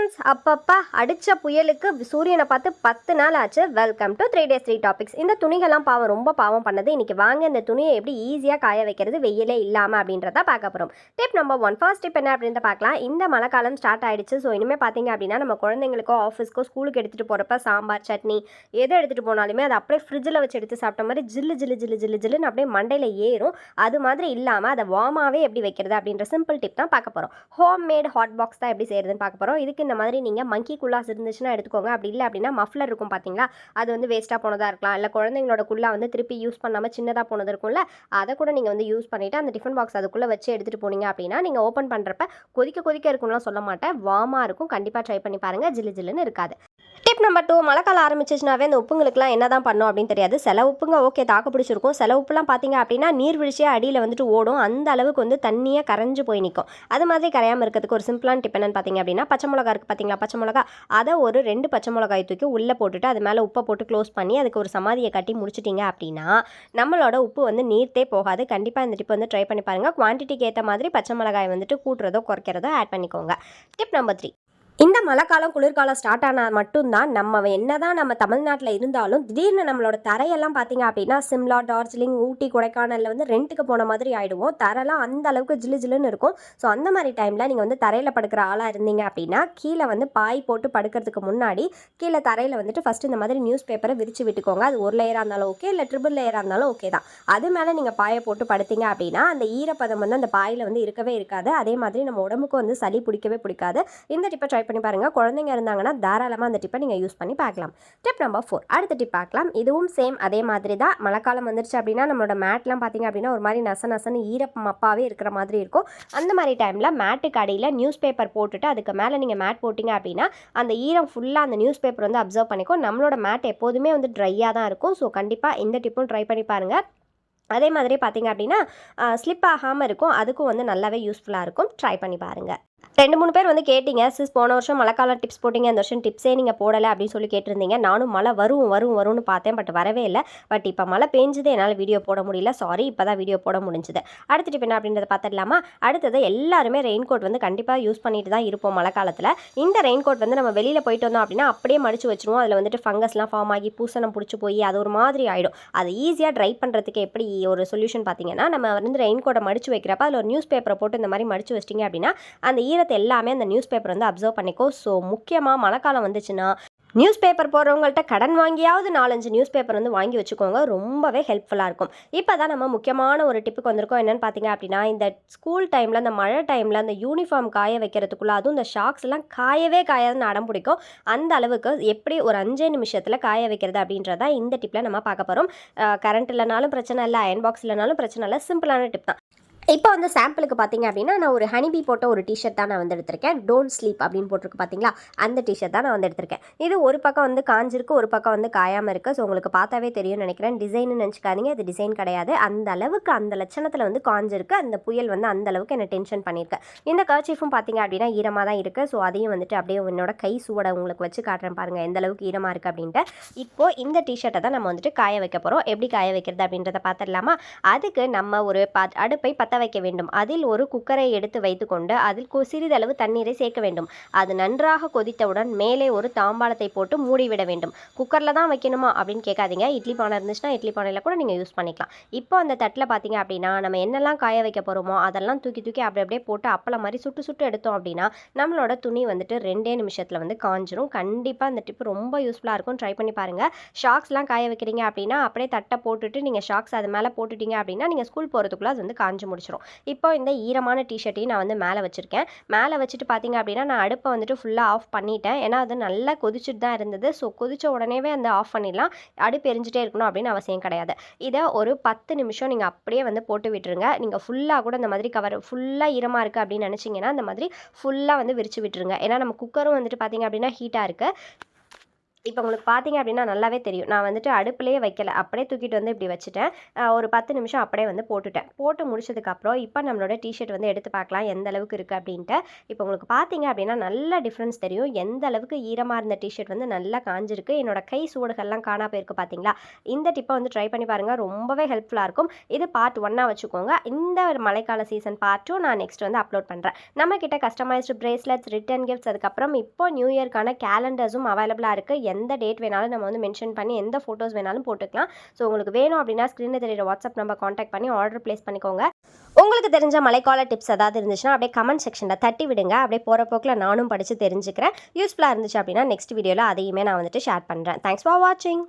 Friends அப்பப்பா அடித்த புயலுக்கு சூரியனை பார்த்து பத்து நாள் ஆச்சு. Welcome to three days three topics இந்த துணிகள்லாம் பாவம் ரொம்ப பாவம் பண்ணது. இன்னைக்கு வாங்க இந்த துணியை எப்படி ஈஸியாக காய வைக்கிறது வெயிலே இல்லாமல் அப்படின்றத பார்க்க போகிறோம் tip number one first tip என்ன அப்படின்றத பார்க்கலாம். இந்த மழைக்காலம் ஸ்டார்ட் ஆயிடுச்சு. ஸோ இனிமேல் பார்த்தீங்க அப்படின்னா நம்ம குழந்தைங்களுக்கோ ஆஃபீஸ்க்கோ ஸ்கூலுக்கு எடுத்துகிட்டு போகிறப்ப சாம்பார் சட்னி எதை எடுத்துகிட்டு போனாலுமே அதை அப்படியே ஃப்ரிட்ஜில் வச்சு எடுத்து சாப்பிட்ட மாதிரி ஜில்லு ஜில்லு ஜில்லு ஜில்லு ஜில்லுன்னு அப்படியே மண்டையில் ஏறும். அது மாதிரி இல்லாமல் அதை வார்மாகவே எப்படி வைக்கிறது அப்படின்ற சிம்பிள் டிப் தான் பார்க்க போகிறோம் ஹோம் மேட் ஹாட் பாக்ஸ் தான் எப்படி செய்யறதுன்னு பார்க்க போகிறோம் இதுக்கு இந்த மாதிரி நீங்கள் மங்கி குல்லாஸ் இருந்துச்சுன்னா எடுத்துக்கோங்க. அப்படி இல்லை அப்படின்னா மஃப்ளர் இருக்கும் பார்த்தீங்களா அது வந்து வேஸ்ட்டாக போனதாக இருக்கலாம். இல்லை குழந்தைங்களோட குல்லா வந்து திருப்பி யூஸ் பண்ணாமல் சின்னதாக போனது இருக்கும்ல அதை கூட நீங்கள் வந்து யூஸ் பண்ணிவிட்டு அந்த டிஃபன் பாக்ஸ் அதுக்குள்ளே வச்சு எடுத்துகிட்டு போனீங்க அப்படின்னா நீங்கள் ஓப்பன் பண்ணுறப்ப கொதிக்க கொதிக்க இருக்கும்லாம் சொல்ல மாட்டேன். வார்மாக இருக்கும். கண்டிப்பாக ட்ரை பண்ணி பாருங்கள் ஜில்லு ஜில்லுன்னு இருக்காது. டிப் நம்பர் டூ மழைக்காலம் ஆரம்பிச்சிச்சுனாவே அந்த உப்புங்களுக்குலாம் என்ன தான் பண்ணும் அப்படின்னு தெரியாது. சில உப்புங்க ஓகே தாக்கு பிடிச்சிருக்கும். சில உப்புலாம் பார்த்தீங்க அப்படின்னா நீர்வீழ்ச்சியாக அடியில் வந்துட்டு ஓடும். அந்த அளவுக்கு வந்து தண்ணியாக கரைஞ்சு போய் நிற்கும் அது மாதிரி கரையாமல் இருக்கிறதுக்கு ஒரு சிம்பிளான டிப் என்னன்னு பார்த்தீங்க அப்படின்னா பச்சை மிளகா இருக்குது பார்த்தீங்களா பச்சை மிளகா. அதை ஒரு ரெண்டு பச்சை மிளகாய் தூக்கி உள்ளே போட்டுட்டு அது மேலே உப்பை போட்டு க்ளோஸ் பண்ணி அதுக்கு ஒரு சமாதியை கட்டி முடிச்சிட்டிங்க அப்படின்னா நம்மளோட உப்பு வந்து நீர்த்தே போகாது. கண்டிப்பாக இந்த டிப் வந்து ட்ரை பண்ணி பாருங்கள் குவான்டிட்டிக்கு ஏற்ற மாதிரி பச்சை மிளகாய் வந்துட்டு கூட்டுறதோ குறைக்கிறதோ ஆட் பண்ணிக்கோங்க. டிப் நம்பர் த்ரீ இந்த மழைக்காலம் குளிர்காலம் ஸ்டார்ட் ஆனால் மட்டும்தான் நம்ம என்னதான் நம்ம தமிழ்நாட்டில் இருந்தாலும் திடீர்னு நம்மளோட தரையெல்லாம் பார்த்தீங்க அப்படின்னா சிம்லா டார்ஜிலிங் ஊட்டி கொடைக்கானலில் வந்து ரெண்ட்டுக்கு போன மாதிரி ஆகிடுவோம் தரைலாம் அந்த அளவுக்கு ஜிலு ஜிலுன்னு இருக்கும். ஸோ அந்த மாதிரி டைமில் நீங்கள் வந்து தரையில் படுக்கிற ஆளாக இருந்தீங்க அப்படின்னா கீழே வந்து பாய் போட்டு படுக்கிறதுக்கு முன்னாடி கீழே தரையில் வந்துட்டு ஃபஸ்ட்டு இந்த மாதிரி நியூஸ் பேப்பரை விரித்து விட்டுக்கோங்க. அது ஒரு லேயராக இருந்தாலும் ஓகே இல்லை ட்ரிபிள் லேயராக இருந்தாலும் ஓகே தான். அது மேலே நீங்கள் பாயை போட்டு படுத்தீங்க அப்படின்னா அந்த ஈரப்பதம் வந்து அந்த பாயில் வந்து இருக்கவே இருக்காது. அதே மாதிரி நம்ம உடம்புக்கு வந்து சளி பிடிக்கவே பிடிக்காது. இந்த டிப்பை ட்ரை பண்ணி பாருங்கள் குழந்தைங்க இருந்தாங்கன்னா தாராளமாக அந்த டிப்பை நீங்கள் யூஸ் பண்ணி பார்க்கலாம். டிப் நம்பர் ஃபோர் அடுத்த டிப் பார்க்கலாம். இதுவும் சேம் அதே மாதிரி தான். மழைக்காலம் வந்துருச்சு அப்படின்னா நம்மளோட மேட்லாம் பார்த்தீங்க அப்படின்னா ஒரு மாதிரி நச நசன்னு ஈரப்பமப்பாகவே இருக்கிற மாதிரி இருக்கும். அந்த மாதிரி டைமில் மேட்டுக்கு அடியில் நியூஸ் பேப்பர் போட்டுட்டு அதுக்கு மேலே நீங்கள் மேட் போட்டிங்க அப்படின்னா அந்த ஈரம் ஃபுல்லாக அந்த நியூஸ் பேப்பர் வந்து அப்சர்வ் பண்ணிக்கும். நம்மளோட மேட் எப்போதுமே வந்து ட்ரையாக தான் இருக்கும். ஸோ கண்டிப்பாக இந்த டிப்பும் ட்ரை பண்ணி பாருங்கள் அதே மாதிரி பார்த்தீங்க அப்படின்னா ஸ்லிப் ஆகாமல் இருக்கும். அதுக்கும் வந்து நல்லாவே யூஸ்ஃபுல்லாக இருக்கும். ட்ரை பண்ணி பாருங்கள் ரெண்டு மூணு பேர் வந்து கேட்டிங்க சிஸ் போன வருஷம் மழைக்காலம் டிப்ஸ் போட்டிங்க இந்த வருஷம் டிப்ஸே நீங்கள் போடலை அப்படின்னு சொல்லி கேட்டிருந்தீங்க. நானும் மழை வரும் வரும் வரும்னு பார்த்தேன் பட் வரவே இல்லை. பட் இப்போ மழை பெஞ்சது என்னால் வீடியோ போட முடியல. சாரி இப்போ தான் வீடியோ போட முடிஞ்சுது. அடுத்த டிப் என்ன அப்படின்றத பார்த்துடலாமா? அடுத்தது எல்லாருமே ரெயின் கோட் வந்து கண்டிப்பாக யூஸ் பண்ணிட்டு தான் இருப்போம் மழை காலத்தில் இந்த ரெயின் கோட் வந்து நம்ம வெளியில் போயிட்டு வந்தோம் அப்படின்னா அப்படியே மடிச்சு வச்சிருவோம். அதில் வந்துட்டு ஃபங்கஸ்லாம் ஃபார்ம் ஆகி பூசணம் பிடிச்சி போய் அது ஒரு மாதிரி ஆகிடும் அது ஈஸியாக ட்ரை பண்ணுறதுக்கு எப்படி ஒரு சொல்யூஷன் பார்த்தீங்கன்னா நம்ம வந்து ரெயின் கோட்டை மடிச்சு வைக்கிறப்ப அதில் ஒரு நியூஸ் பேப்பரை போட்டு இந்த மாதிரி மடிச்சு வச்சிட்டிங்க அப்படின்னா அந்த ஈரத்தை எல்லாமே அந்த நியூஸ் பேப்பர் வந்து அப்சர்வ் பண்ணிக்கோ. ஸோ முக்கியமாக மழைக்காலம் வந்துச்சுன்னா நியூஸ் பேப்பர் போடுறவங்கள்ட்ட கடன் வாங்கியாவது நாலஞ்சு நியூஸ் பேப்பர் வந்து வாங்கி வச்சுக்கோங்க. ரொம்பவே ஹெல்ப்ஃபுல்லாக இருக்கும். இப்போ தான் நம்ம முக்கியமான ஒரு டிப்புக்கு வந்திருக்கோம். என்னென்னு பார்த்தீங்க அப்படின்னா இந்த ஸ்கூல் டைமில் இந்த மழை டைமில் அந்த யூனிஃபார்ம் காய வைக்கிறதுக்குள்ளே அதுவும் இந்த ஷாக்ஸ் எல்லாம் காயவே காயாதுன்னு அடம் பிடிக்கும். அந்த அளவுக்கு எப்படி ஒரு அஞ்சே நிமிஷத்தில் காய வைக்கிறது அப்படின்றத இந்த டிப்பில் நம்ம பார்க்க போகிறோம் கரண்ட் இல்லைனாலும் பிரச்சனை இல்லை அயன் பாக்ஸ் இல்லைனாலும் பிரச்சனை இல்லை சிம்பிளான டிப் தான். இப்போ வந்து சாம்பிளுக்கு பார்த்தீங்க அப்படின்னா நான் ஒரு ஹனிபி போட்ட ஒரு டிஷர்ட் தான் நான் வந்து எடுத்திருக்கேன். டோன்ட் ஸ்லீப் அப்படின்னு போட்டிருக்கு பார்த்தீங்களா? அந்த டிஷர்ட் தான் நான் வந்து எடுத்திருக்கேன். இது ஒரு பக்கம் வந்து காஞ்சிருக்கு ஒரு பக்கம் வந்து காயாமல் இருக்குது ஸோ உங்களுக்கு பார்த்தாவே தெரியும்னு நினைக்கிறேன். டிசைன்னு நினச்சிக்காதீங்க. அது டிசைன் கிடையாது. அந்த அளவுக்கு அந்த லட்சணத்தில் வந்து காஞ்சிருக்கு. அந்த புயல் வந்து அந்த அளவுக்கு என்ன டென்ஷன் பண்ணியிருக்கு. இந்த கர்ச்சீஃபும் பார்த்தீங்க அப்படின்னா ஈரமாக தான் இருக்குது ஸோ அதையும் வந்துட்டு அப்படியே என்னோட கை சூட உங்களுக்கு வச்சு காட்டுறேன் பாருங்கள் எந்த அளவுக்கு ஈரமாக இருக்குது அப்படின்ட்டு. இப்போது இந்த டிஷர்ட்டை தான் நம்ம வந்துட்டு காய வைக்க போகிறோம் எப்படி காய வைக்கிறது அப்படின்றத பார்த்துடலாமா? அதுக்கு நம்ம ஒரு ப அடுப்பை பற்ற வைக்க வேண்டும். அதில் ஒரு குக்கரை எடுத்து வைத்துக்கொண்டு அதில் கு- சிறிதளவு தண்ணீரை சேர்க்க வேண்டும். அது நன்றாக கொதித்தவுடன் மேலே ஒரு தாம்பாளத்தை போட்டு மூடிவிட வேண்டும். குக்கரில் தான் வைக்கணுமா அப்படின்னு கேட்காதீங்க. இட்லி பானை இருந்துச்சுன்னா இட்லி பானையில் கூட நீங்கள் யூஸ் பண்ணிக்கலாம். இப்போ அந்த தட்டில் பார்த்தீங்க அப்படின்னா நம்ம என்னெல்லாம் காய வைக்க போகிறோமோ அதெல்லாம் தூக்கி தூக்கி அப்படி அப்படியே போட்டு அப்பளம் மாதிரி சுட்டு சுட்டு எடுத்தோம் அப்படின்னா நம்மளோட துணி வந்துட்டு ரெண்டே நிமிஷத்தில் வந்து காஞ்சிரும். கண்டிப்பாக அந்த டிப் ரொம்ப யூஸ்ஃபுல்லாக இருக்கும். ட்ரை பண்ணி பாருங்கள் ஷாக்ஸ்லாம் காய வைக்கிறீங்க அப்படின்னா அப்படியே தட்டை போட்டுட்டு நீங்கள் ஷாக்ஸ் அது மேலே போட்டுட்டீங்க அப்படின்னா நீங்கள் ஸ்கூல் போகிறதுக்குள்ளே அது வந்து காஞ்சு முடிச்சிடும் இப்போ இந்த ஈரமான டிஷர்ட்டையும் நான் வந்து மேலே வச்சுருக்கேன். மேலே வச்சுட்டு பார்த்தீங்க அப்படின்னா நான் அடுப்பை வந்துட்டு ஃபுல்லாக ஆஃப் பண்ணிட்டேன். ஏன்னா அது நல்லா கொதிச்சுட்டு தான் இருந்தது. ஸோ கொதிச்ச உடனேவே அந்த ஆஃப் பண்ணிடலாம். அடுப்பு எரிஞ்சிட்டே இருக்கணும் அப்படின்னு அவசியம் கிடையாது. இதை ஒரு பத்து நிமிஷம் நீங்கள் அப்படியே வந்து போட்டு விட்டுருங்க. நீங்கள் ஃபுல்லாக கூட இந்த மாதிரி கவர் ஃபுல்லாக ஈரமாக இருக்குது அப்படின்னு நினச்சிங்கன்னா அந்த மாதிரி ஃபுல்லாக வந்து விரிச்சு விட்டுருங்க. ஏன்னா நம்ம குக்கரும் வந்துட்டு பார்த்தீங்க அப்படின்னா ஹீட்டாக இருக்குது இப்போ உங்களுக்கு பார்த்தீங்க அப்படின்னா நல்லாவே தெரியும். நான் வந்துட்டு அடுப்புலேயே வைக்கல. அப்படியே தூக்கிட்டு வந்து இப்படி வச்சுட்டேன். ஒரு பத்து நிமிஷம் அப்படியே வந்து போட்டுட்டேன். போட்டு முடிச்சதுக்கப்புறம் இப்போ நம்மளோட டிஷர்ட் வந்து எடுத்து பார்க்கலாம். எந்த அளவுக்கு இருக்குது அப்படின்ட்டு. இப்போ உங்களுக்கு பார்த்தீங்க அப்படின்னா நல்ல டிஃப்ரென்ஸ் தெரியும். எந்த அளவுக்கு ஈரமாக இருந்த டிஷர்ட் வந்து நல்லா காஞ்சிருக்கு. என்னோட கை சூடுகள்லாம் காணா போயிருக்கு பார்த்தீங்களா இந்த டிப்பை வந்து ட்ரை பண்ணி பாருங்கள் ரொம்பவே ஹெல்ப்ஃபுல்லாக இருக்கும். இது பார்ட் ஒன்னாக வச்சுக்கோங்க. இந்த மழைக்கால சீசன் பார்ட் டூ நான் நெக்ஸ்ட் வந்து அப்லோட் பண்ணுறேன் நம்மக்கிட்ட கஸ்டமைஸ்டு பிரேஸ்லெட்ஸ் ரிட்டன் கிஃப்ட்ஸ் அதுக்கப்புறம் இப்போ நியூ இயர்க்கான கேலண்டர்ஸும் அவைலபிளாக இருக்குது எந்த டேட் வேணாலும் நம்ம வந்து மென்ஷன் பண்ணி எந்த ஃபோட்டோஸ் வேணாலும் போட்டுக்கலாம். ஸோ உங்களுக்கு வேணும் அப்படின்னா ஸ்க்ரீனில் தெரியுற வாட்ஸ்அப் நம்பர் காண்டாக்ட் பண்ணி ஆர்டர் ப்ளேஸ் பண்ணிக்கோங்க. உங்களுக்கு தெரிஞ்ச மலைக்கால டிப்ஸ் ஏதாவது இருந்துச்சுன்னா அப்படியே கமெண்ட் செக்ஷனில் தட்டி விடுங்க. அப்படியே போகிற போக்கில் நானும் படித்து தெரிஞ்சுக்கிறேன். யூஸ்ஃபுல்லாக இருந்துச்சு அப்படின்னா நெக்ஸ்ட் வீடியோவில் அதையுமே நான் வந்துட்டு ஷேர் பண்ணுறேன் தேங்க்ஸ் ஃபார் வாட்சிங்